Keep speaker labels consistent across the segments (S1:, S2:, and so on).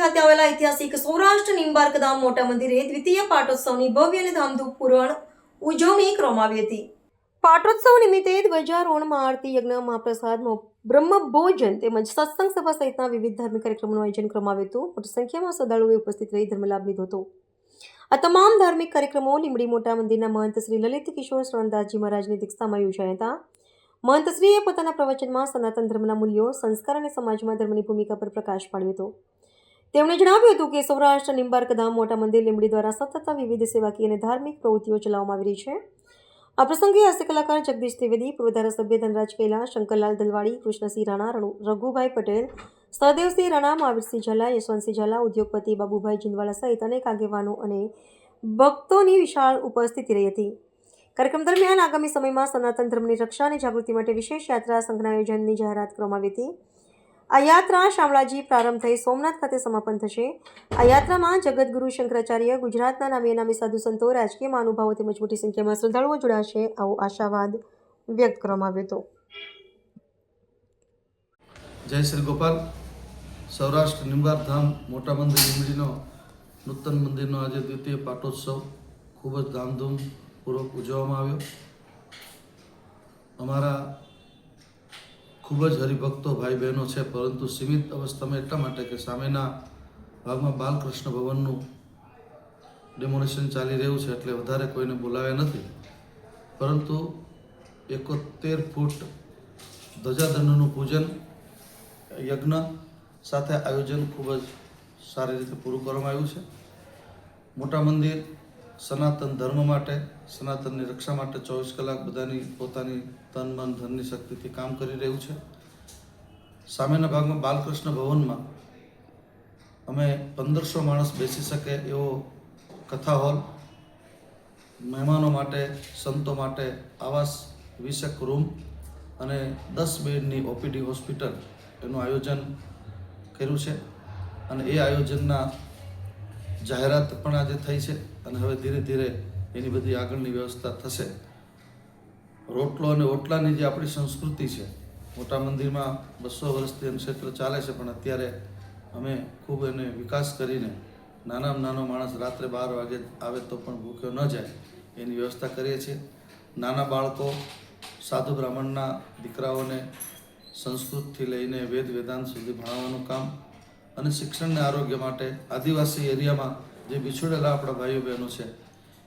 S1: ખાતે આવેલા ઐતિહાસિક સૌરાષ્ટ્ર નિંબાર્ક ધામ મોટા મંદિરે દ્વિતીય પાટોત્સવની ભવ્ય અને ધામધૂમપૂર્ણ ઉજવણી કરવામાં આવી હતી. પાટોત્સવ નિમિત્તે ધ્વજારોહણમાં આરતી, યજ્ઞ મહાપ્રસાદમાં બ્રહ્મ ભોજન તેમજ સત્સંગ સભા સહિતના વિવિધ ધાર્મિક કાર્યક્રમોનું આયોજન કરવામાં આવ્યું હતું. મોટી સંખ્યામાં શ્રદ્ધાળુઓએ ઉપસ્થિત રહી ધર્મલાભ લીધો હતો. આ તમામ ધાર્મિક કાર્યક્રમો લીંબડી મોટા મંદિરના મહંત શ્રી લલિત કિશોર શરણદાસજી મહારાજની દીક્ષામાં યોજાયા હતા. મહંતશ્રીએ પોતાના પ્રવચનમાં સનાતન ધર્મના મૂલ્યો, સંસ્કાર અને સમાજમાં ધર્મની ભૂમિકા પર પ્રકાશ પાડ્યો હતો. તેમણે જણાવ્યું હતું કે સૌરાષ્ટ્ર, નિંબાર્ક, ધામ, મોટા મંદિર, લીંબડી દ્વારા સતત વિવિધ સેવાકીય અને ધાર્મિક પ્રવૃત્તિઓ ચલાવવામાં આવી રહી છે. આ પ્રસંગે હાસ્ય કલાકાર જગદીશ ત્રિવેદી પૂર્વ ધારાસભ્ય ધનરાજ કેલા, શંકરલાલ દલવાડી, કૃષ્ણસિંહ રાણા, રઘુભાઈ પટેલ, સહદેવસિંહ રાણા, મહાવીરસિંહ ઝાલા, યશવંતસિંહ ઝાલા, ઉદ્યોગપતિ બાબુભાઈ જિંદવાલા સહિત અનેક આગેવાનો અને ભક્તોની વિશાળ ઉપસ્થિતિ રહી હતી. કાર્યક્રમ દરમિયાન આગામી સમયમાં સનાતન ધર્મની રક્ષા અને જાગૃતિ માટે વિશેષ યાત્રા સંઘના આયોજનની જાહેરાત કરવામાં આવી હતી. આ યાત્રા શામળાજી પ્રારંભ થઈ, સોમનાથ ખાતે સમાપન થશે. આ યાત્રામાં જગતગુરુ શંકરાચાર્ય ગુજરાતના નામે નામી સાધુ સંતો, રાજકીય મહાનુભાવો તેમજ મોટી સંખ્યામાં શ્રદ્ધાળુઓ જોડાશે. આવો આશાવાદ વ્યક્ત કરવામાં આવ્યો હતો.
S2: જય શ્રી ગોપાલ. સૌરાષ્ટ્ર નિંબાર ધામ, મોટા મંદિર લીંબડીનો, નૂતન મંદિરનો આજે દ્વિતીય પાટોત્સવ. ખૂબ જ ધામધૂમપૂર્વક ઉજવવામાં આવ્યો. અમારા ખૂબ જ હરિભક્તો ભાઈ બહેનો છે, પરંતુ સીમિત અવસ્થામાં એટલા માટે કે સામેના ભાગમાં બાલકૃષ્ણ ભવનનું ડેમોનેશન ચાલી રહ્યું છે એટલે વધારે કોઈને બોલાવ્યા નથી. પરંતુ એકોતેર ફૂટ ધ્વજાધનનું પૂજન, યજ્ઞ સાથે આયોજન ખૂબ જ સારી રીતે પૂરું કરવામાં આવ્યું છે. મોટા મંદિર સનાતન ધર્મ માટે, સનાતનની રક્ષા માટે ચોવીસ કલાક બધાની પોતાની તન, મન, ધનની શક્તિથી કામ કરી રહ્યું છે. સામેના ભાગમાં બાલકૃષ્ણ ભવનમાં અમે પંદરસો માણસ બેસી શકે એવો કથા હોલ. મહેમાનો માટે, સંતો માટે આવાસ વીસેક રૂમ અને દસ બેડની ઓપીડી હોસ્પિટલ એનું આયોજન કર્યું છે. અને એ આયોજનના જાહેરાત પણ આજે થઈ છે. અને હવે ધીરે ધીરે એની બધી આગળની વ્યવસ્થા થશે. રોટલો અને ઓટલાની જે આપણી સંસ્કૃતિ છે, મોટા મંદિરમાં બસો વર્ષથી એમ ક્ષેત્ર ચાલે છે, પણ અત્યારે અમે ખૂબ એને વિકાસ કરીને નાનામાં નાનો માણસ રાત્રે બાર વાગે આવે તો પણ ભૂખ્યો ન જાય, એની વ્યવસ્થા કરીએ છીએ. નાના બાળકો સાધુ બ્રાહ્મણના દીકરાઓને સંસ્કૃતથી લઈને વેદ વેદાંત સુધી ભણાવવાનું કામ અને શિક્ષણને આરોગ્ય માટે આદિવાસી એરિયામાં જે બિછોડેલા આપણા ભાઈઓ બહેનો છે,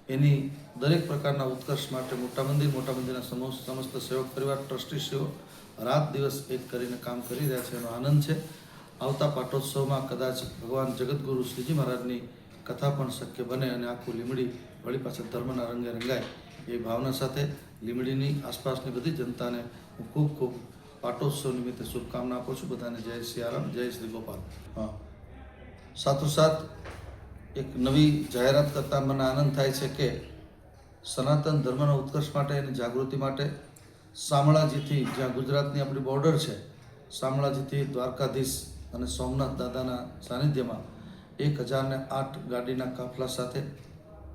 S2: એની દરેક પ્રકારના ઉત્કર્ષ માટે મોટા મંદિર, મોટા મંદિરના સમસ્ત સેવક પરિવાર ટ્રસ્ટીશ્રીઓ રાત દિવસ એક કરીને કામ કરી રહ્યા છે. એનો આનંદ છે. આવતા પાટોત્સવમાં કદાચ ભગવાન જગતગુરુ શ્રીજી મહારાજની કથા પણ શક્ય બને અને આખું લીમડી વળી પાછળ ધર્મના રંગે રંગાય એ ભાવના સાથે લીમડીની આસપાસની બધી જનતાને હું ખૂબ ખૂબ પાટોત્સવ નિમિત્તે શુભકામના આપું છું. બધાને જય શ્રી સિયારામ જય શ્રી ગોપાલ. હા. સાથોસાથ એક નવી જાહેરાત કરતાં મને આનંદ થાય છે કે સનાતન ધર્મના ઉત્કર્ષ માટે અને જાગૃતિ માટે શામળાજીથી જ્યાં ગુજરાતની આપણી બોર્ડર છે, શામળાજીથી દ્વારકાધીશ અને સોમનાથ દાદાના સાનિધ્યમાં એક હજારને આઠ ગાડીના કાફલા સાથે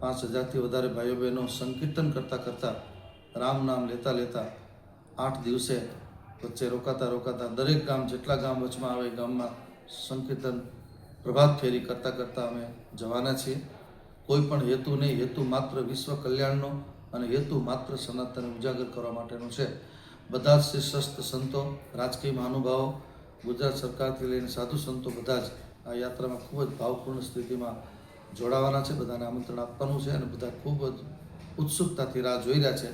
S2: પાંચ હજારથી વધારે ભાઈઓ બહેનો સંકીર્તન કરતાં કરતાં રામ નામ લેતા લેતા આઠ દિવસે વચ્ચે રોકાતા રોકાતા દરેક ગામ જેટલા ગામ વચમાં આવે ગામમાં સંકીર્તન પ્રભાત ફેરી કરતાં કરતાં અમે જવાના છીએ. કોઈ પણ હેતુ નહીં, હેતુ માત્ર વિશ્વ કલ્યાણનો અને હેતુ માત્ર સનાતન ઉજાગર કરવા માટેનો છે. બધા જ શ્રેષ્ઠ સંતો, રાજકીય મહાનુભાવો, ગુજરાત સરકારથી લઈને સાધુ સંતો બધા જ આ યાત્રામાં ખૂબ જ ભાવપૂર્ણ સ્થિતિમાં જોડાવાના છે. બધાને આમંત્રણ આપવાનું છે અને બધા ખૂબ જ ઉત્સુકતાથી રાહ જોઈ રહ્યા છે.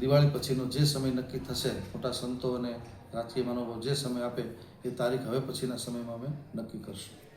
S2: દિવાળી પછીનો જે સમય નક્કી થશે, મોટા સંતો અને રાજકીય મહાનુભાવો જે સમય આપે એ તારીખ હવે પછીના સમયમાં અમે નક્કી કરશું.